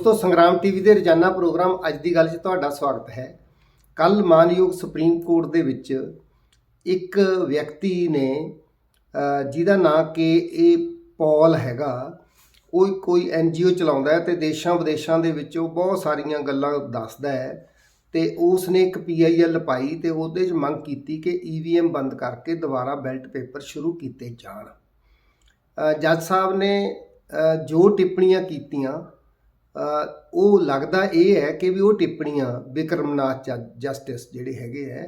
ਦੋਸਤੋ, ਸੰਗਰਾਮ ਟੀਵੀ ਦੇ ਰੋਜ਼ਾਨਾ ਪ੍ਰੋਗਰਾਮ ਅੱਜ ਦੀ ਗੱਲ 'ਚ ਤੁਹਾਡਾ ਸਵਾਗਤ ਹੈ। ਕੱਲ ਮਾਨਯੋਗ ਸੁਪਰੀਮ ਕੋਰਟ ਦੇ ਵਿੱਚ ਇੱਕ ਵਿਅਕਤੀ ਨੇ ਜਿਹਦਾ ਨਾਂ ਕਿ ਇਹ ਪੌਲ ਹੈਗਾ, ਉਹ ਕੋਈ ਐਨਜੀਓ ਚਲਾਉਂਦਾ ਹੈ ਤੇ ਦੇਸ਼ਾਂ ਵਿਦੇਸ਼ਾਂ ਦੇ ਵਿੱਚ ਉਹ ਬਹੁਤ ਸਾਰੀਆਂ ਗੱਲਾਂ ਦੱਸਦਾ ਹੈ ਤੇ ਉਸ ਨੇ ਇੱਕ ਪੀਆਈਐਲ ਪਾਈ ਤੇ ਉਹਦੇ 'ਚ ਮੰਗ ਕੀਤੀ ਕਿ ਈਵੀਐਮ ਬੰਦ ਕਰਕੇ ਦੁਬਾਰਾ ਬੈਲਟ ਪੇਪਰ ਸ਼ੁਰੂ ਕੀਤੇ ਜਾਣ। ਜੱਜ ਸਾਹਿਬ ਨੇ ਜੋ ਟਿੱਪਣੀਆਂ ਕੀਤੀਆਂ ਉਹ ਲੱਗਦਾ ਇਹ ਹੈ ਕਿ ਵੀ ਉਹ ਟਿੱਪਣੀਆਂ ਵਿਕਰਮਨਾਥ ਜੱਜ- ਜਸਟਿਸ ਜਿਹੜੇ ਹੈਗੇ ਹੈ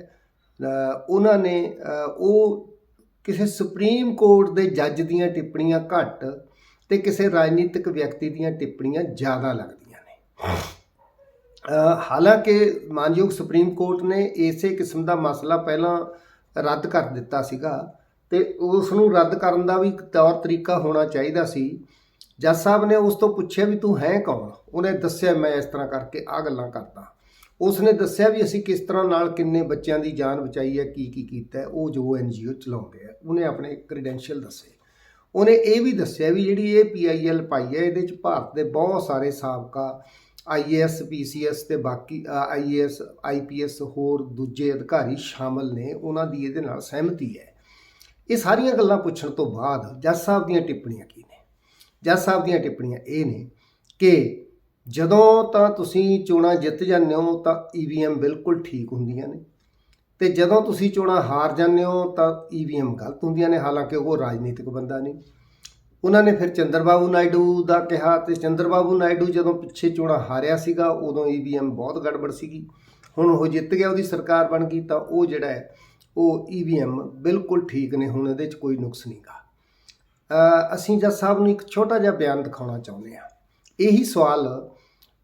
ਉਹਨਾਂ ਨੇ ਉਹ ਕਿਸੇ ਸੁਪਰੀਮ ਕੋਰਟ ਦੇ ਜੱਜ ਦੀਆਂ ਟਿੱਪਣੀਆਂ ਘੱਟ ਤੇ ਕਿਸੇ ਰਾਜਨੀਤਿਕ ਵਿਅਕਤੀ ਦੀਆਂ ਟਿੱਪਣੀਆਂ ਜ਼ਿਆਦਾ ਲੱਗਦੀਆਂ ਨੇ। ਹਾਲਾਂਕਿ ਮਾਨਯੋਗ ਸੁਪਰੀਮ ਕੋਰਟ ਨੇ ਇਸੇ ਕਿਸਮ ਦਾ ਮਸਲਾ ਪਹਿਲਾਂ ਰੱਦ ਕਰ ਦਿੱਤਾ ਸੀਗਾ ਤੇ ਉਸ ਨੂੰ ਰੱਦ ਕਰਨ ਦਾ ਵੀ ਇੱਕ ਤੌਰ ਤਰੀਕਾ ਹੋਣਾ ਚਾਹੀਦਾ ਸੀ। ਜੱਜ ਸਾਹਿਬ ਨੇ ਉਸ ਤੋਂ ਪੁੱਛਿਆ ਵੀ ਤੂੰ ਹੈ ਕੌਣ? ਉਹਨੇ ਦੱਸਿਆ ਮੈਂ ਇਸ ਤਰ੍ਹਾਂ ਕਰਕੇ ਆ ਗੱਲਾਂ ਕਰਦਾ ਉਸ ਨੇ ਦੱਸਿਆ ਵੀ ਅਸੀਂ ਕਿਸ ਤਰ੍ਹਾਂ ਨਾਲ ਕਿੰਨੇ ਬੱਚਿਆਂ ਦੀ ਜਾਨ ਬਚਾਈ ਹੈ ਕੀ ਕੀ ਕੀਤਾ ਉਹ ਜੋ ਐਨਜੀਓ ਚਲਾਉਂਦੇ ਆ। ਉਹਨੇ ਆਪਣੇ ਕ੍ਰੈਡੈਂਸ਼ੀਅਲ ਦੱਸੇ। ਉਹਨੇ ਇਹ ਵੀ ਦੱਸਿਆ ਵੀ ਜਿਹੜੀ ਇਹ ਪੀਆਈਐਲ ਪਾਈ ਹੈ, ਇਹਦੇ ਚ ਭਾਰਤ ਦੇ ਬਹੁਤ ਸਾਰੇ ਸਾਬਕਾ ਆਈਏਐਸ ਪੀਸੀਐਸ ਤੇ ਬਾਕੀ ਆਈਏਐਸ ਆਈਪੀਐਸ ਹੋਰ ਦੂਜੇ ਅਧਿਕਾਰੀ ਸ਼ਾਮਲ ਨੇ, ਉਹਨਾਂ ਦੀ ਇਹਦੇ ਨਾਲ ਸਹਿਮਤੀ ਹੈ। ਇਹ ਸਾਰੀਆਂ ਗੱਲਾਂ ਪੁੱਛਣ ਤੋਂ ਬਾਅਦ ਜੱਜ ਸਾਹਿਬ ਦੀਆਂ ਟਿੱਪਣੀਆਂ ਕੀ ਨੇ? ਜੱਜ ਸਾਹਿਬ ਦੀਆਂ ਟਿੱਪਣੀਆਂ ਇਹ ਨੇ ਕਿ ਜਦੋਂ ਤਾਂ ਤੁਸੀਂ ਚੋਣਾਂ ਜਿੱਤ ਜਾਂਦੇ ਹੋ ਤਾਂ ਈਵੀਐਮ ਬਿਲਕੁਲ ਠੀਕ ਹੁੰਦੀਆਂ ਨੇ। ਤੇ ਜਦੋਂ ਤੁਸੀਂ ਚੋਣਾਂ ਹਾਰ ਜਾਂਦੇ ਹੋ ਤਾਂ ਈਵੀਐਮ ਗਲਤ ਹੁੰਦੀਆਂ ਨੇ ਹਾਲਾਂਕਿ ਉਹ ਰਾਜਨੀਤਿਕ ਬੰਦਾ ਨਹੀਂ। ਉਹਨਾਂ ਨੇ ਫਿਰ ਚੰਦਰਬਾਬੂ ਨਾਇਡੂ ਦਾ ਕਿਹਾ ਤੇ ਚੰਦਰਬਾਬੂ ਨਾਇਡੂ ਜਦੋਂ ਪਿੱਛੇ ਚੋਣਾਂ ਹਾਰਿਆ ਸੀਗਾ ਉਦੋਂ ਈਵੀਐਮ ਬਹੁਤ ਗੜਬੜ ਸੀਗੀ। ਹੁਣ ਉਹ ਜਿੱਤ ਗਿਆ ਉਹਦੀ ਸਰਕਾਰ ਬਣ ਗਈ ਤਾਂ ਉਹ ਜਿਹੜਾ ਹੈ ਉਹ ਈਵੀਐਮ ਬਿਲਕੁਲ ਠੀਕ ਨੇ ਹੁਣ ਇਹਦੇ 'ਚ ਕੋਈ ਨੁਕਸ ਨਹੀਂਗਾ ਅ, ਅਸੀਂ ਜੱਜ ਸਾਹਿਬ ਨੂੰ ਇੱਕ ਛੋਟਾ ਜਿਹਾ ਬਿਆਨ ਦਿਖਾਉਣਾ ਚਾਹੁੰਦੇ ਹਾਂ। ਇਹੀ ਸਵਾਲ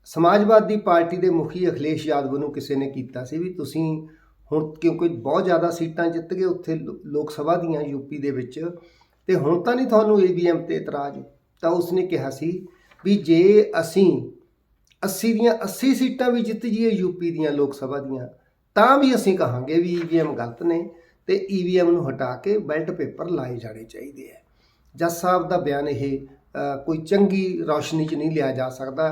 ਸਮਾਜਵਾਦੀ ਪਾਰਟੀ ਦੇ ਮੁਖੀ ਅਖਿਲੇਸ਼ ਯਾਦਵ ਨੂੰ ਕਿਸੇ ਨੇ ਕੀਤਾ ਸੀ ਵੀ ਤੁਸੀਂ ਹੁਣ ਕਿਉਂਕਿ ਬਹੁਤ ਜ਼ਿਆਦਾ ਸੀਟਾਂ ਜਿੱਤ ਗਏ ਉੱਥੇ ਲੋਕ ਸਭਾ ਦੀਆਂ ਯੂਪੀ ਦੇ ਵਿੱਚ ਤੇ ਹੁਣ ਤਾਂ ਨਹੀਂ ਤੁਹਾਨੂੰ ਈਵੀਐਮ ਤੇ ਇਤਰਾਜ਼? ਤਾਂ ਉਸਨੇ ਕਿਹਾ ਸੀ ਵੀ ਜੇ ਅਸੀਂ 80 ਦੀਆਂ 80 ਸੀਟਾਂ ਵੀ ਜਿੱਤ ਜੀਏ ਯੂਪੀ ਦੀਆਂ ਲੋਕ ਸਭਾ ਦੀਆਂ, ਤਾਂ ਵੀ ਅਸੀਂ ਕਹਾਂਗੇ ਵੀ ਈਵੀਐਮ ਗਲਤ ਨੇ ਤੇ ਈਵੀਐਮ ਨੂੰ ਹਟਾ ਕੇ ਬੈਲਟ ਪੇਪਰ ਲਾਏ ਜਾਣੇ ਚਾਹੀਦੇ ਹੈ ਜੱਜ ਸਾਹਿਬ ਦਾ ਬਿਆਨ ਇਹ ਕੋਈ ਚੰਗੀ ਰੌਸ਼ਨੀ 'ਚ ਨਹੀਂ ਲਿਆ ਜਾ ਸਕਦਾ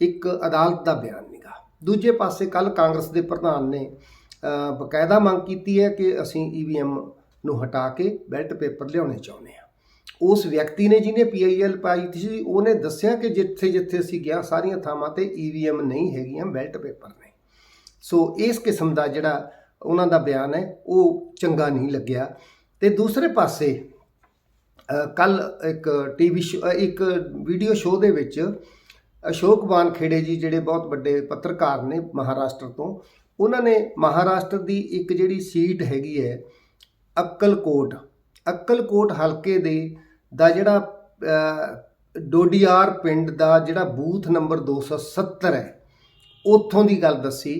ਇੱਕ ਅਦਾਲਤ ਦਾ ਬਿਆਨ ਨਹੀਂਗਾ ਦੂਜੇ ਪਾਸੇ ਕੱਲ ਕਾਂਗਰਸ ਦੇ ਪ੍ਰਧਾਨ ਨੇ ਅ, ਬਕਾਇਦਾ ਮੰਗ ਕੀਤੀ ਹੈ ਕਿ ਅਸੀਂ ਈਵੀਐਮ ਨੂੰ ਹਟਾ ਕੇ ਬੈਲਟ ਪੇਪਰ ਲਿਆਉਣੇ ਚਾਹੁੰਦੇ ਹਾਂ। ਉਸ ਵਿਅਕਤੀ ਨੇ ਜਿਹਨੇ ਪੀਆਈਐਲ ਪਾਈ ਸੀ ਉਹਨੇ ਦੱਸਿਆ ਕਿ ਜਿੱਥੇ ਜਿੱਥੇ ਅਸੀਂ ਗਿਆ ਸਾਰੀਆਂ ਥਾਵਾਂ ਤੇ ਈਵੀਐਮ ਨਹੀਂ ਹੈਗੀਆਂ ਬੈਲਟ ਪੇਪਰ ਨੇ। ਸੋ ਇਸ ਕਿਸਮ ਦਾ ਜਿਹੜਾ ਉਹਨਾਂ ਦਾ ਬਿਆਨ ਹੈ ਉਹ ਚੰਗਾ ਨਹੀਂ ਲੱਗਿਆ। ਤੇ ਦੂਸਰੇ ਪਾਸੇ ਕੱਲ ਇੱਕ ਟੀਵੀ ਇੱਕ ਵੀਡੀਓ ਸ਼ੋਅ ਦੇ ਵਿੱਚ ਅਸ਼ੋਕ ਵਾਨਖੇੜੇ ਜੀ ਜਿਹੜੇ ਬਹੁਤ ਵੱਡੇ ਪੱਤਰਕਾਰ ਨੇ ਮਹਾਰਾਸ਼ਟਰ ਤੋਂ, ਉਹਨਾਂ ਨੇ ਮਹਾਰਾਸ਼ਟਰ ਦੀ ਇੱਕ ਜਿਹੜੀ ਸੀਟ ਹੈਗੀ ਹੈ, ਅਕਲਕੋਟ ਅਕਲਕੋਟ ਹਲਕੇ ਦੇ ਦਾ ਜਿਹੜਾ ਡੋਡੀਆਰ ਪਿੰਡ ਦਾ ਜਿਹੜਾ ਬੂਥ ਨੰਬਰ 270 ਹੈ, ਉੱਥੋਂ ਦੀ ਗੱਲ ਦੱਸੀ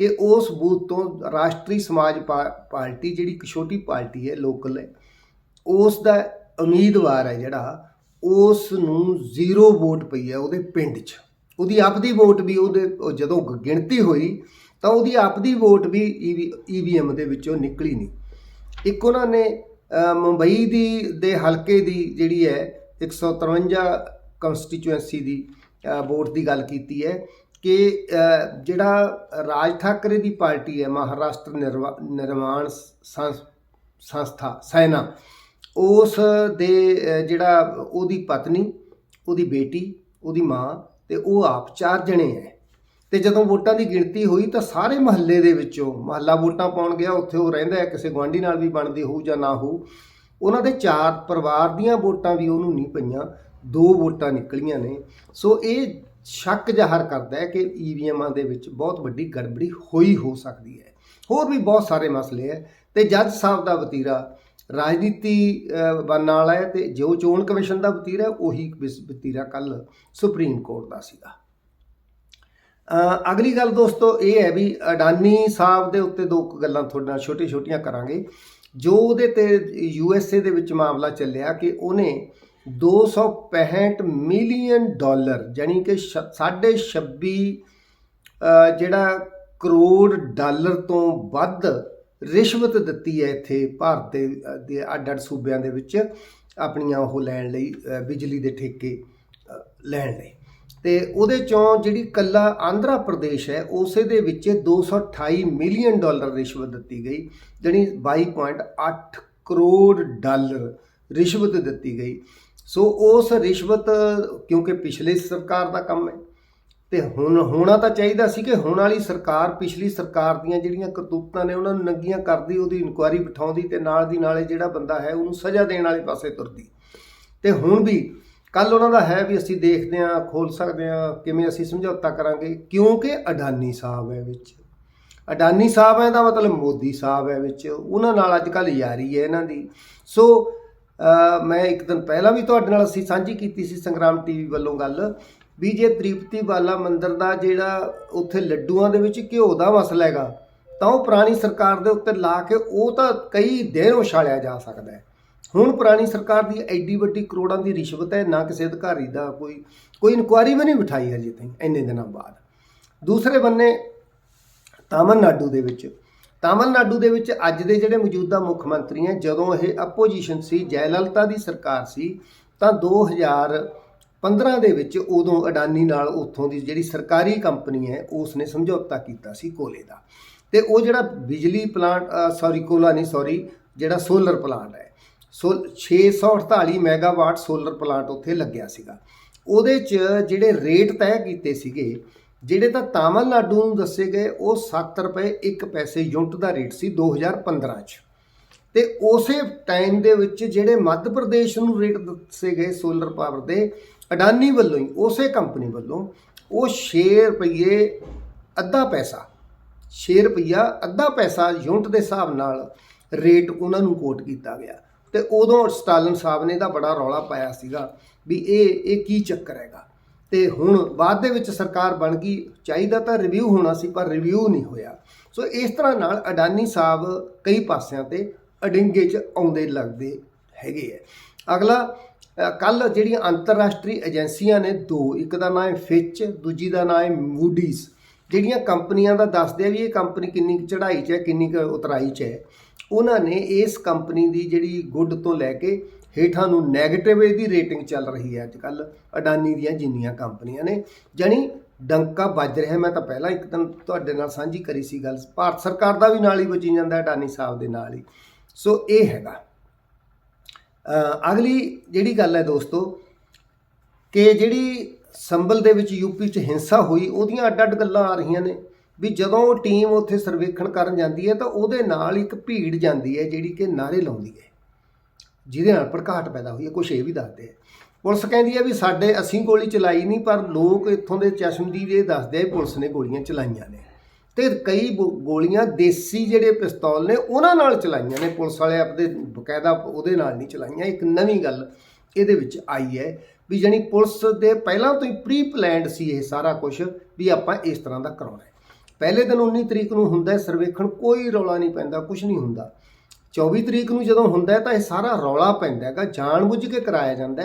ਕਿ ਉਸ ਬੂਥ ਤੋਂ ਰਾਸ਼ਟਰੀ ਸਮਾਜ ਪਾ- ਪਾਰਟੀ ਜਿਹੜੀ ਇੱਕ ਛੋਟੀ ਪਾਰਟੀ ਹੈ, ਲੋਕਲ ਹੈ, ਉਸ ਦਾ ਉਮੀਦਵਾਰ ਹੈ ਜਿਹੜਾ ਉਸ ਨੂੰ ਜ਼ੀਰੋ ਵੋਟ ਪਈ ਹੈ ਉਹਦੇ ਪਿੰਡ 'ਚ। ਉਹਦੀ ਆਪਦੀ ਵੋਟ ਵੀ ਉਹਦੇ ਜਦੋਂ ਗਿਣਤੀ ਹੋਈ, ਤਾਂ ਉਹਦੀ ਆਪਦੀ ਵੋਟ ਵੀ ਈਵੀਐਮ ਦੇ ਵਿੱਚੋਂ ਨਿਕਲੀ ਨਹੀਂ। ਇੱਕ ਉਹਨਾਂ ਨੇ ਮੁੰਬਈ ਦੀ, ਦੇ ਹਲਕੇ ਦੀ ਜਿਹੜੀ ਹੈ 153 ਕੰਸਟੀਚੁਐਂਸੀ ਦੀ ਵੋਟ ਦੀ ਗੱਲ ਕੀਤੀ ਹੈ ਕਿ ਜਿਹੜਾ ਰਾਜ ਠਾਕਰੇ ਦੀ ਪਾਰਟੀ ਹੈ, ਮਹਾਰਾਸ਼ਟਰ ਨਿਰਵਾ- ਨਿਰਮਾਣ ਸੰਸ- ਸੰਸਥਾ, ਸੈਨਾ ਉਸ ਦੇ ਜਿਹੜਾ ਉਹਦੀ ਪਤਨੀ, ਉਹਦੀ ਬੇਟੀ, ਉਹਦੀ ਮਾਂ ਤੇ ਉਹ ਆਪ ਚਾਰ ਜਣੇ ਹੈ ਤੇ ਜਦੋਂ ਵੋਟਾਂ ਦੀ ਗਿਣਤੀ ਹੋਈ ਤਾਂ ਸਾਰੇ ਮਹੱਲੇ ਦੇ ਵਿੱਚੋਂ ਮਹੱਲਾ ਵੋਟਾਂ ਪਾਉਣ ਗਿਆ, ਉੱਥੇ ਉਹ ਰਹਿੰਦਾ ਹੈ, ਕਿਸੇ ਗੁਆਂਢੀ ਨਾਲ ਵੀ ਬਣਦੀ ਹੋਊ ਜਾਂ ਨਾ ਹੋਊ। ਉਹਨਾਂ ਦੇ ਚਾਰ ਪਰਿਵਾਰ ਦੀਆਂ ਵੋਟਾਂ ਵੀ ਉਹਨੂੰ ਨਹੀਂ ਪਈਆਂ, ਦੋ ਵੋਟਾਂ ਨਿਕਲੀਆਂ ਨੇ। ਸੋ ਇਹ ਸ਼ੱਕ ਜ਼ਾਹਰ ਕਰਦਾ ਹੈ ਕਿ ਈਵੀਐਮਾਂ ਦੇ ਵਿੱਚ ਬਹੁਤ ਵੱਡੀ ਗੜਬੜੀ ਹੋਈ ਹੋ ਸਕਦੀ ਹੈ। ਹੋਰ ਵੀ ਬਹੁਤ ਸਾਰੇ ਮਸਲੇ ਹੈ ਤੇ ਜੱਜ ਸਾਹਿਬ ਦਾ ਵਤੀਰਾ ਰਾਜਨੀਤੀ ਅ, ਬਣਨ ਹੈ ਤੇ ਜੋ ਚੋਣ ਕਮਿਸ਼ਨ ਦਾ ਵਤੀਰਾ ਹੈ, ਉਹੀ ਵਿਸ- ਵਤੀਰਾ ਕੱਲ ਸੁਪਰੀਮ ਕੋਰਟ ਦਾ ਸੀਗਾ। ਅਗਲੀ ਗੱਲ ਦੋਸਤੋ ਇਹ ਹੈ ਵੀ ਅਡਾਨੀ ਸਾਹਿਬ ਦੇ ਉੱਤੇ ਦੋ ਕੁ ਗੱਲਾਂ ਤੁਹਾਡੇ ਨਾਲ ਛੋਟੀ ਛੋਟੀਆਂ ਕਰਾਂਗੇ। ਜੋ ਉਹਦੇ ਤੇ ਯੂਐਸਏ ਦੇ ਵਿੱਚ ਮਾਮਲਾ ਚੱਲਿਆ ਕਿ ਉਹਨੇ 265 ਮਿਲੀਅਨ ਡਾਲਰ ਜਾਨੀ ਕਿ 26 ਜਿਹੜਾ ਕਰੋੜ ਡਾਲਰ ਤੋਂ ਵੱਧ ਰਿਸ਼ਵਤ ਦਿੱਤੀ ਹੈ ਇੱਥੇ ਭਾਰਤ ਦੇ ਅੱਡ ਅੱਡ ਸੂਬਿਆਂ ਦੇ ਵਿੱਚ ਆਪਣੀਆਂ ਉਹ ਲੈਣ ਲਈ ਬਿਜਲੀ ਦੇ ਠੇਕੇ ਲੈਣ ਲਈ। ਤੇ ਉਹਦੇ ਚੋਂ ਜਿਹੜੀ ਕੱਲਾ ਆਂਧਰਾ ਪ੍ਰਦੇਸ਼ ਹੈ, ਉਸੇ ਦੇ ਵਿੱਚ 228 ਮਿਲੀਅਨ ਡਾਲਰ ਰਿਸ਼ਵਤ ਦਿੱਤੀ ਗਈ ਜਿਹੜੀ 22.8 ਕਰੋੜ ਡਾਲਰ ਰਿਸ਼ਵਤ ਦਿੱਤੀ ਗਈ। ਸੋ ਉਸ ਰਿਸ਼ਵਤ, ਕਿਉਂਕਿ ਪਿਛਲੇ ਸਰਕਾਰ ਦਾ ਕੰਮ ਹੈ ਤੇ ਹੁਣ, ਹੋਣਾ ਤਾਂ ਚਾਹੀਦਾ ਸੀ ਕਿ ਹੁਣ ਵਾਲੀ ਸਰਕਾਰ, ਪਿਛਲੀ ਸਰਕਾਰ ਦੀਆਂ ਜਿਹੜੀਆਂ ਕਰਤੂਤਾਂ ਨੇ, ਉਹਨਾਂ ਨੂੰ ਨੰਗੀਆਂ ਕਰਦੀ, ਉਹਦੀ ਇਨਕੁਆਇਰੀ ਬਿਠਾਉਂਦੀ ਤੇ ਨਾਲ ਦੀ ਨਾਲੇ ਜਿਹੜਾ ਬੰਦਾ ਹੈ, ਉਹਨੂੰ ਸਜ਼ਾ ਦੇਣ ਵਾਲੇ ਪਾਸੇ ਤੁਰਦੀ। ਤੇ ਹੁਣ ਵੀ ਕੱਲ ਉਹਨਾਂ ਦਾ ਹੈ ਵੀ ਅਸੀਂ ਦੇਖਦੇ ਹਾਂ ਖੋਲ ਸਕਦੇ ਹਾਂ, ਕਿਵੇਂ ਅਸੀਂ ਸਮਝੌਤਾ ਕਰਾਂਗੇ, ਕਿਉਂਕਿ ਅਡਾਨੀ ਸਾਹਿਬ ਹੈ ਵਿੱਚ। ਅਡਾਨੀ ਸਾਹਿਬ ਹੈ ਦਾ ਮਤਲਬ ਮੋਦੀ ਸਾਹਿਬ ਹੈ ਵਿੱਚ। ਉਹਨਾਂ ਨਾਲ ਅੱਜ ਕੱਲ ਯਾਰੀ ਹੈ ਇਹਨਾਂ ਦੀ। ਸੋ ਮੈਂ ਇੱਕ ਦਿਨ ਪਹਿਲਾਂ ਵੀ ਤੁਹਾਡੇ ਨਾਲ ਅਸੀਂ ਸਾਂਝੀ ਕੀਤੀ ਸੀ ਸੰਗਰਾਮ ਟੀਵੀ ਵੱਲੋਂ ਗੱਲ। ਵੀ ਜੇ ਤ੍ਰਿਪਤੀ ਬਾਲਾ ਮੰਦਿਰ ਦਾ ਜਿਹੜਾ ਉੱਥੇ ਲੱਡੂਆਂ ਦੇ ਵਿੱਚ ਘਿਓ ਦਾ ਮਸਲਾ ਹੈਗਾ, ਤਾਂ ਉਹ ਪੁਰਾਣੀ ਸਰਕਾਰ ਦੇ ਉੱਤੇ ਲਾ ਕੇ ਉਹ ਤਾਂ ਕਈ ਦਿਨ ਉਛਾਲਿਆ ਜਾ ਸਕਦਾ ਹੈ। ਹੁਣ ਪੁਰਾਣੀ ਸਰਕਾਰ ਦੀ ਐਡੀ ਵੱਡੀ ਕਰੋੜਾਂ ਦੀ ਰਿਸ਼ਵਤ ਹੈ, ਨਾ ਕਿਸੇ ਅਧਿਕਾਰੀ ਦਾ ਕੋਈ ਕੋਈ ਇਨਕੁਆਇਰੀ ਵੀ ਨਹੀਂ ਬਿਠਾਈ ਹਜੇ ਤਾਈਂ, ਇੰਨੇ ਦਿਨਾਂ ਬਾਅਦ। ਦੂਸਰੇ ਬੰਨੇ ਤਾਮਿਲਨਾਡੂ ਦੇ ਵਿੱਚ, ਤਾਮਿਲਨਾਡੂ ਦੇ ਵਿੱਚ ਅੱਜ ਦੇ ਜਿਹੜੇ ਮੌਜੂਦਾ ਮੁੱਖ ਮੰਤਰੀ ਹੈ, ਜਦੋਂ ਇਹ ਆਪੋਜੀਸ਼ਨ ਸੀ ਜੈਲਲਤਾ ਦੀ ਸਰਕਾਰ ਸੀ, ਤਾਂ 2015 ਦੇ ਵਿੱਚ ਉਦੋਂ ਅਡਾਨੀ ਨਾਲ ਉੱਥੋਂ ਦੀ ਜਿਹੜੀ ਸਰਕਾਰੀ ਕੰਪਨੀ ਹੈ ਉਸ ਨੇ ਸਮਝੌਤਾ ਕੀਤਾ ਸੀ ਕੋਲੇ ਦਾ। ਤੇ ਉਹ ਜਿਹੜਾ ਬਿਜਲੀ ਪਲਾਂਟ ਸੌਰੀ ਕੋਲਾ ਨਹੀਂ ਸੌਰੀ ਜਿਹੜਾ ਸੋਲਰ ਪਲਾਂਟ ਹੈ, ਸੋ 648 ਮੈਗਾਵਾਟ ਸੋਲਰ ਪਲਾਂਟ ਉੱਥੇ ਲੱਗਿਆ ਸੀਗਾ। ਉਹਦੇ 'ਚ ਜਿਹੜੇ ਰੇਟ ਤੈਅ ਕੀਤੇ ਸੀਗੇ, ਜਿਹੜੇ ਤਾਂ ਤਾਮਿਲਨਾਡੂ ਨੂੰ ਦੱਸੇ ਗਏ, ਉਹ 7 ਰੁਪਏ 1 ਪੈਸੇ ਯੂਨਿਟ ਦਾ ਰੇਟ ਸੀ 2015 'ਚ। ਤੇ ਉਸੇ ਟਾਈਮ ਦੇ ਵਿੱਚ ਜਿਹੜੇ ਮੱਧ ਪ੍ਰਦੇਸ਼ ਨੂੰ ਰੇਟ ਦੱਸੇ ਗਏ ਸੋਲਰ ਪਾਵਰ ਦੇ ਅਡਾਨੀ ਵੱਲੋਂ ਹੀ, ਉਸੇ ਕੰਪਨੀ ਵੱਲੋਂ ਉਹ 6 ਰੁਪਏ ਅੱਧਾ ਪੈਸਾ 6 ਰੁਪਈਆ ਅੱਧਾ ਪੈਸਾ ਯੂਨਿਟ ਦੇ ਹਿਸਾਬ ਨਾਲ ਰੇਟ ਉਹਨਾਂ ਨੂੰ ਕੋਟ ਕੀਤਾ ਗਿਆ। ਤੇ ਉਦੋਂ ਸਟਾਲਿਨ ਸਾਹਿਬ ਨੇ ਇਹਦਾ ਬੜਾ ਰੌਲਾ ਪਾਇਆ ਸੀਗਾ ਵੀ ਇਹ ਇਹ ਕੀ ਚੱਕਰ ਹੈਗਾ। ਤੇ ਹੁਣ ਬਾਅਦ ਦੇ ਵਿੱਚ ਸਰਕਾਰ ਬਣ ਗਈ, ਚਾਹੀਦਾ ਤਾਂ ਰਿਵਿਊ ਹੋਣਾ ਸੀ, ਪਰ ਰਿਵਿਊ ਨਹੀਂ ਹੋਇਆ। ਸੋ ਇਸ ਤਰ੍ਹਾਂ ਨਾਲ ਅਡਾਨੀ ਸਾਹਿਬ ਕਈ ਪਾਸਿਆਂ ਤੇ ਅਡਿੰਗੇ 'ਚ ਆਉਂਦੇ ਲੱਗਦੇ ਹੈਗੇ ਆ। ਅਗਲਾ ਕੱਲ ਜਿਹੜੀਆਂ ਅੰਤਰਰਾਸ਼ਟਰੀ ਏਜੰਸੀਆਂ ਨੇ ਦੋ, ਇੱਕ ਦਾ ਨਾਮ ਹੈ ਫਿਚ ਦੂਜੀ ਦਾ ਨਾਮ ਹੈ ਮੂਡੀਜ਼ ਜਿਹੜੀਆਂ ਕੰਪਨੀਆਂ ਦਾ ਦੱਸਦੇ ਆ ਵੀ ਇਹ ਕੰਪਨੀ ਕਿੰਨੀ ਕੁ ਚੜ੍ਹਾਈ 'ਚ ਹੈ, ਕਿੰਨੀ ਕੁ ਉਤਰਾਈ 'ਚ ਹੈ। ਉਹਨਾਂ ਨੇ ਇਸ ਕੰਪਨੀ ਦੀ ਜਿਹੜੀ ਗੁੱਡ ਤੋਂ ਲੈ ਕੇ ਹੇਠਾਂ ਨੂੰ 네ਗੇਟਿਵ ਇਹਦੀ ਰੇਟਿੰਗ ਚੱਲ ਰਹੀ ਹੈ। ਅੱਜ ਕੱਲ ਅਡਾਨੀ ਦੀਆਂ ਜਿੰਨੀਆਂ ਕੰਪਨੀਆਂ ਨੇ, ਜਾਣੀ ਡੰਕਾ ਵੱਜ ਰਿਹਾ। ਮੈਂ ਤਾਂ ਪਹਿਲਾਂ ਇੱਕ ਦਿਨ ਤੁਹਾਡੇ ਨਾਲ ਸਾਂਝੀ ਕਰੀ ਸੀ ਗੱਲ। ਭਾਰਤ ਸਰਕਾਰ ਦਾ ਵੀ ਨਾਲ ਹੀ ਵਜੀ ਜਾਂਦਾ, ਅਡਾਨੀ ਸਾਹਿਬ ਦੇ ਨਾਲ ਹੀ। ਸੋ ਇਹ ਹੈਗਾ। ਅਗਲੀ ਜਿਹੜੀ ਗੱਲ ਹੈ ਦੋਸਤੋ, ਕਿ ਜਿਹੜੀ ਸੰਭਲ ਦੇ ਵਿੱਚ ਯੂਪੀ 'ਚ ਹਿੰਸਾ ਹੋਈ, ਉਹਦੀਆਂ ਅੱਡ-ਅੱਡ ਗੱਲਾਂ ਆ ਰਹੀਆਂ ਨੇ, ਵੀ ਜਦੋਂ ਉਹ ਟੀਮ ਉੱਥੇ ਸਰਵੇਖਣ ਕਰਨ ਜਾਂਦੀ ਹੈ, ਤਾਂ ਉਹਦੇ ਨਾਲ ਇੱਕ ਭੀੜ ਜਾਂਦੀ ਹੈ, ਜਿਹੜੀ ਕਿ ਨਾਰੇ ਲਾਉਂਦੀ ਹੈ। ਜਿਹਦੇ ਨਾਲ ਭੜਕਾਟ ਪੈਦਾ ਹੋਈ ਹੈ, ਕੁਛ ਇਹ ਵੀ ਦੱਸਦੇ ਆ। ਪੁਲਿਸ ਕਹਿੰਦੀ ਹੈ ਵੀ ਸਾਡੇ ਅਸੀਂ ਗੋਲੀ ਚਲਾਈ ਨਹੀਂ, ਪਰ ਲੋਕ ਇੱਥੋਂ ਦੇ ਚਸ਼ਮਦੀਦ ਇਹ ਦੱਸਦੇ ਆ ਵੀ ਪੁਲਿਸ ਨੇ ਗੋਲੀਆਂ ਚਲਾਈਆਂ ਨੇ। ਤੇ ਕਈ ਗੋ- ਗੋਲੀਆਂ ਦੇਸੀ ਜਿਹੜੇ ਪਿਸਤੌਲ ਨੇ, ਉਹਨਾਂ ਨਾਲ ਚਲਾਈਆਂ ਨੇ। ਪੁਲਿਸ ਵਾਲੇ ਆਪਦੇ ਬਕਾਇਦਾ ਉਹਦੇ ਨਾਲ ਨਹੀਂ ਚਲਾਈਆਂ। ਇੱਕ ਨਵੀਂ ਗੱਲ ਇਹਦੇ ਵਿੱਚ ਆਈ ਹੈ ਵੀ ਜਾਣੀ ਪੁਲਿਸ ਦੇ ਪਹਿਲਾਂ ਤੋਂ ਹੀ ਪ੍ਰੀ ਪਲਾਨਡ ਸੀ ਇਹ ਸਾਰਾ ਕੁਝ ਵੀ ਆਪਾਂ ਇਸ ਤਰ੍ਹਾਂ ਦਾ ਕਰਾਉਣਾ ਹੈ। ਪਹਿਲੇ ਦਿਨ 19 ਤਰੀਕ ਨੂੰ ਹੁੰਦਾ ਸਰਵੇਖਣ ਕੋਈ ਰੌਲਾ ਨਹੀਂ ਪੈਂਦਾ ਕੁਝ ਨਹੀਂ ਹੁੰਦਾ। 24 ਤਰੀਕ ਨੂੰ ਜਦੋਂ ਹੁੰਦਾ ਤਾਂ ਇਹ ਸਾਰਾ ਰੌਲਾ ਪੈਂਦਾ ਹੈਗਾ, ਜਾਣਬੁੱਝ ਕੇ ਕਰਾਇਆ ਜਾਂਦਾ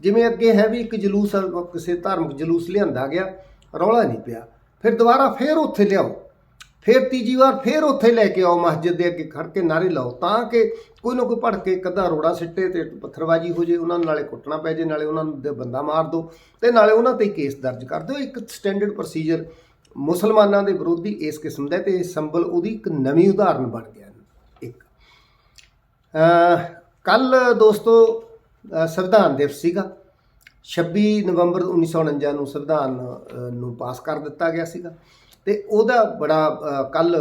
ਜਿਵੇਂ ਅੱਗੇ ਹੈ ਵੀ ਇੱਕ ਜਲੂਸ, ਕਿਸੇ ਧਾਰਮਿਕ ਜਲੂਸ ਲਿਆਂਦਾ ਗਿਆ, ਰੌਲਾ ਨਹੀਂ ਪਿਆ। ਫਿਰ ਦੁਬਾਰਾ ਫੇਰ ਉੱਥੇ ਲਿਆਓ। ਫਿਰ ਤੀਜੀ ਵਾਰ ਫਿਰ ਉੱਥੇ ਲੈ ਕੇ ਆਓ ਮਸਜਿਦ ਦੇ ਅੱਗੇ ਖੜ ਕੇ ਨਾਰੇ ਲਾਓ, ਤਾਂ ਕਿ ਕੋਈ ਨਾ ਕੋਈ ਭੜ ਕੇ ਕਦਾ ਰੋੜਾ ਸਿੱਟੇ ਤੇ ਪੱਥਰਬਾਜੀ ਹੋ ਜੇ, ਉਹਨਾਂ ਨੂੰ ਨਾਲੇ ਕੁੱਟਣਾ ਪੈ ਜੇ, ਨਾਲੇ ਉਹਨਾਂ ਨੂੰ ਬੰਦਾ ਮਾਰ ਦਿਓ ਤੇ ਨਾਲੇ ਉਹਨਾਂ ਤੇ ਕੇਸ ਦਰਜ ਕਰ ਦਿਓ। ਇੱਕ ਸਟੈਂਡਰਡ ਪ੍ਰੋਸੀਜਰ ਮੁਸਲਮਾਨਾਂ ਦੇ ਵਿਰੋਧੀ ਇਸ ਕਿਸਮ ਦਾ ਤੇ ਸੰਭਲ ਉਹਦੀ ਇੱਕ ਨਵੀਂ ਉਦਾਹਰਨ ਬਣ ਗਿਆ। ਇੱਕ ਕੱਲ ਦੋਸਤੋ ਸੰਵਿਧਾਨ ਦਿਵਸ ਸੀਗਾ। 26 ਨਵੰਬਰ 1949 ਨੂੰ ਸੰਵਿਧਾਨ ਨੂੰ ਪਾਸ ਕਰ ਦਿੱਤਾ ਗਿਆ ਸੀਗਾ। ਤੇ ਉਹਦਾ ਬੜਾ ਕੱਲ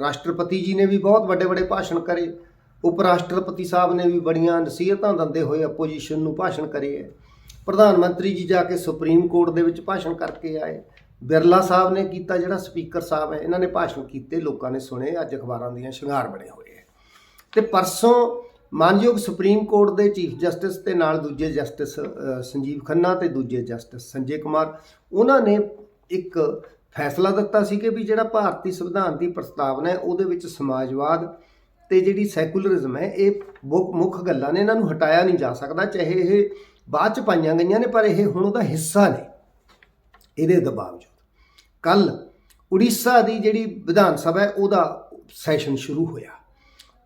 ਰਾਸ਼ਟਰਪਤੀ ਜੀ ਨੇ ਵੀ ਬਹੁਤ ਵੱਡੇ ਵੱਡੇ ਭਾਸ਼ਣ ਕਰੇ, ਉਪ ਰਾਸ਼ਟਰਪਤੀ ਸਾਹਿਬ ਨੇ ਵੀ ਬੜੀਆਂ ਨਸੀਹਤਾਂ ਦਿੰਦੇ ਹੋਏ ਆਪੋਜੀਸ਼ਨ ਨੂੰ ਭਾਸ਼ਣ ਕਰੇ ਹੈ। ਪ੍ਰਧਾਨ ਮੰਤਰੀ ਜੀ ਜਾ ਕੇ ਸੁਪਰੀਮ ਕੋਰਟ ਦੇ ਵਿੱਚ ਭਾਸ਼ਣ ਕਰਕੇ ਆਏ। ਬਿਰਲਾ ਸਾਹਿਬ ਨੇ ਕੀਤਾ ਜਿਹੜਾ ਸਪੀਕਰ ਸਾਹਿਬ ਹੈ, ਇਹਨਾਂ ਨੇ ਭਾਸ਼ਣ ਕੀਤੇ, ਲੋਕਾਂ ਨੇ ਸੁਣੇ, ਅੱਜ ਅਖਬਾਰਾਂ ਦੀਆਂ ਸ਼ਿੰਗਾਰ ਬਣੇ ਹੋਏ ਹੈ। ਤੇ ਪਰਸੋਂ ਮਾਨਯੋਗ ਸੁਪਰੀਮ ਕੋਰਟ ਦੇ ਚੀਫ ਜਸਟਿਸ ਤੇ ਨਾਲ ਦੂਜੇ ਜਸਟਿਸ ਸੰਜੀਵ ਖੰਨਾ ਤੇ ਦੂਜੇ ਜਸਟਿਸ ਸੰਜੇ ਕੁਮਾਰ, ਉਹਨਾਂ ਨੇ ਇੱਕ ਫੈਸਲਾ ਦਿੱਤਾ ਸੀ ਕਿ ਵੀ ਜਿਹੜਾ ਭਾਰਤੀ ਸੰਵਿਧਾਨ ਦੀ ਪ੍ਰਸਤਾਵਨਾ ਹੈ, ਉਹਦੇ ਵਿੱਚ ਸਮਾਜਵਾਦ ਤੇ ਜਿਹੜੀ ਸੈਕੂਲਰਿਜ਼ਮ ਹੈ, ਇਹ ਮੁੱਖ ਮੁੱਖ ਗੱਲਾਂ ਨੇ ਇਹਨਾਂ ਨੂੰ ਹਟਾਇਆ ਨਹੀਂ ਜਾ ਸਕਦਾ, ਚਾਹੇ ਇਹ ਬਾਅਦ ਚ ਪਾਈਆਂ ਗਈਆਂ ਨੇ, ਪਰ ਇਹ ਹੁਣ ਉਹਦਾ ਹਿੱਸਾ ਨੇ, ਇਹਦੇ ਦੇ ਬਾਵਜੂਦ। ਕੱਲ ਉੜੀਸਾ ਦੀ ਜਿਹੜੀ ਵਿਧਾਨ ਸਭਾ ਹੈ, ਉਹਦਾ ਸੈਸ਼ਨ ਸ਼ੁਰੂ ਹੋਇਆ।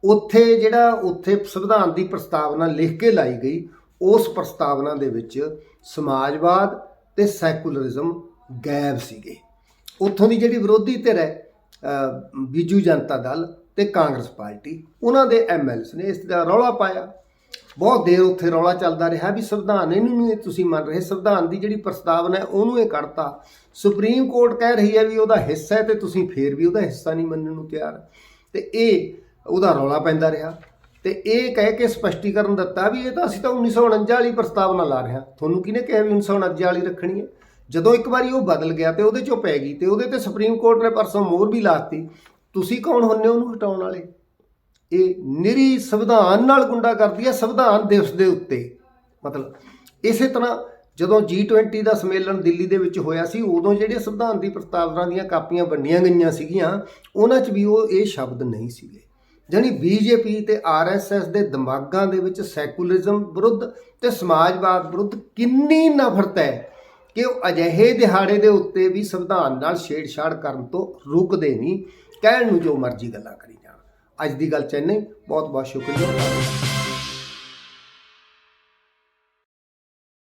ਉੱਥੇ ਜਿਹੜਾ, ਉੱਥੇ ਸੰਵਿਧਾਨ ਦੀ ਪ੍ਰਸਤਾਵਨਾ ਲਿਖ ਕੇ ਲਾਈ ਗਈ, ਉਸ ਪ੍ਰਸਤਾਵਨਾ ਦੇ ਵਿੱਚ ਸਮਾਜਵਾਦ ਤੇ ਸੈਕੂਲਰਿਜ਼ਮ ਗਾਇਬ ਸੀਗੇ। ਉੱਥੋਂ ਦੀ ਜਿਹੜੀ ਵਿਰੋਧੀ ਧਿਰ ਹੈ ਬੀਜੂ ਜਨਤਾ ਦਲ ਤੇ ਕਾਂਗਰਸ ਪਾਰਟੀ, ਉਹਨਾਂ ਦੇ ਐਮਐਲਸ ਨੇ ਇਸ ਦਾ ਰੌਲਾ ਪਾਇਆ। ਬਹੁਤ ਦੇਰ ਉੱਥੇ ਰੌਲਾ ਚੱਲਦਾ ਰਿਹਾ ਵੀ ਸੰਵਿਧਾਨ ਇਹਨੂੰ ਨਹੀਂ ਤੁਸੀਂ ਮੰਨ ਰਹੇ, ਸੰਵਿਧਾਨ ਦੀ ਜਿਹੜੀ ਪ੍ਰਸਤਾਵਨਾ ਹੈ ਉਹਨੂੰ ਇਹ ਕੱਢਤਾ। ਸੁਪਰੀਮ ਕੋਰਟ ਕਹਿ ਰਹੀ ਹੈ ਵੀ ਉਹਦਾ ਹਿੱਸਾ ਹੈ ਤੇ ਤੁਸੀਂ ਫੇਰ ਵੀ ਉਹਦਾ ਹਿੱਸਾ ਨਹੀਂ ਮੰਨਣ ਨੂੰ ਤਿਆਰ। ਤੇ ਇਹ ਉਹਦਾ ਰੌਲਾ ਪੈਂਦਾ ਰਿਹਾ। ਤੇ ਇਹ ਕਹਿ ਕੇ ਸਪਸ਼ਟੀਕਰਨ ਦਿੱਤਾ ਵੀ ਇਹ ਤਾਂ ਅਸੀਂ ਤਾਂ 1949 ਵਾਲੀ ਪ੍ਰਸਤਾਵਨਾ ਲਾ ਰਹੇ ਹਾਂ। ਤੁਹਾਨੂੰ ਕਿਹਨੇ ਕਿਹਾ ਵੀ 1949 ਵਾਲੀ ਰੱਖਣੀ ਹੈ? ਜਦੋਂ ਇੱਕ ਵਾਰੀ ਉਹ ਬਦਲ ਗਿਆ ਤੇ ਉਹਦੇ ਚੋਂ ਪੈ ਗਈ ਤੇ ਉਹਦੇ ਤੇ ਸੁਪਰੀਮ ਕੋਰਟ ਨੇ ਪਰਸੋਂ ਮੋਹਰ ਵੀ ਲਾਤੀ, ਤੁਸੀਂ ਕੌਣ ਹੁੰਨੇ ਹੋ ਉਹਨੂੰ ਹਟਾਉਣ ਵਾਲੇ? ਇਹ ਨਿਰੀ ਸੰਵਿਧਾਨ ਨਾਲ ਗੁੰਡਾ ਕਰਦੀ ਹੈ ਸੰਵਿਧਾਨ ਦਿਵਸ ਦੇ ਉੱਤੇ। ਮਤਲਬ ਇਸੇ ਤਰ੍ਹਾਂ ਜਦੋਂ G20 ਦਾ ਸੰਮੇਲਨ ਦਿੱਲੀ ਦੇ ਵਿੱਚ ਹੋਇਆ ਸੀ, ਉਦੋਂ ਜਿਹੜੇ ਸੰਵਿਧਾਨ ਦੀ ਪ੍ਰਸਤਾਵਨਾ ਦੀਆਂ ਕਾਪੀਆਂ ਵੰਡੀਆਂ ਗਈਆਂ ਸੀਗੀਆਂ, ਉਹਨਾਂ 'ਚ ਵੀ ਉਹ ਇਹ ਸ਼ਬਦ ਨਹੀਂ ਸੀਗੇ। ਜਾਣੀ ਬੀਜੇਪੀ ਤੇ ਆਰਐਸਐਸ ਦੇ ਦਿਮਾਗਾਂ ਦੇ ਵਿੱਚ ਸੈਕੂਲਰਿਜ਼ਮ ਵਿਰੁੱਧ ਤੇ ਸਮਾਜਵਾਦ ਵਿਰੁੱਧ ਕਿੰਨੀ ਨਫ਼ਰਤ ਹੈ ਕਿ ਉਹ ਅਜਿਹੇ ਦਿਹਾੜੇ ਦੇ ਉੱਤੇ ਵੀ ਸੰਵਿਧਾਨ ਨਾਲ ਛੇੜਛਾੜ ਕਰਨ ਤੋਂ ਰੁਕਦੇ ਨਹੀਂ, ਕਹਿਣ ਨੂੰ ਜੋ ਮਰਜ਼ੀ ਗੱਲਾਂ ਕਰੀ ਜਾਣ। ਅੱਜ ਦੀ ਗੱਲ ਚ ਬਹੁਤ ਬਹੁਤ ਸ਼ੁਕਰੀਆ।